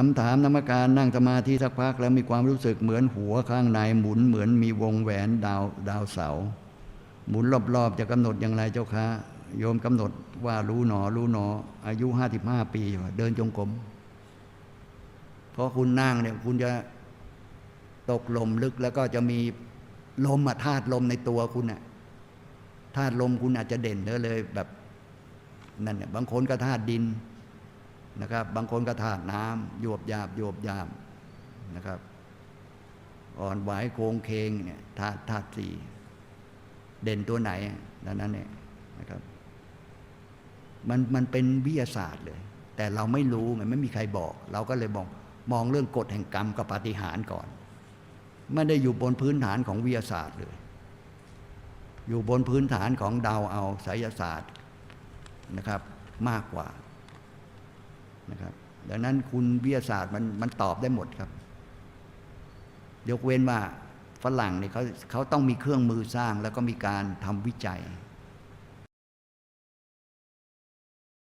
คำถามนมัการนั่งสมาธิสักพักแล้วมีความรู้สึกเหมือนหัวข้างในหมุนเหมือนมีวงแหวนดาวดาวเสา หมุนรอบๆจะกำหนดอย่างไรเจ้าคะโยมกำหนดว่ารู้หนอ รู้หนอ อายุห้าสิบห้าปีเดินจงกรมเพราะคุณนั่งเนี่ยคุณจะตกลมลึกแล้วก็จะมีลมอะธาตุลมในตัวคุณอะธาตุลมคุณอาจจะเด่นเด้อเลยแบบนั่นเนี่ยบางคนก็ธาตุดิน นะครับ บางคนก็ธาตุน้ำโยบยาบโยบยาบนะครับ อ่อนไหวโคงเคงเนี่ยธาตุธาตุสี่เด่นตัวไหนดังนั้นเนี่ยนะครับ มันมันเป็นวิทยาศาสตร์เลย แต่เราไม่รู้ไงไม่มีใครบอก เราก็เลยมองมองเรื่องกฎแห่งกรรมกับปาฏิหาริย์ก่อน ไม่ได้อยู่บนพื้นฐานของวิทยาศาสตร์เลย อยู่บนพื้นฐานของดาวเอาไสยศาสตร์นะครับมากกว่า ดังนั้นคุณวิทยาศาสตร์มันมันตอบได้หมดครับ ยกเว้นว่าฝรั่งเนี่ยเขาเขาต้องมีเครื่องมือสร้างแล้วก็มีการทำวิจัย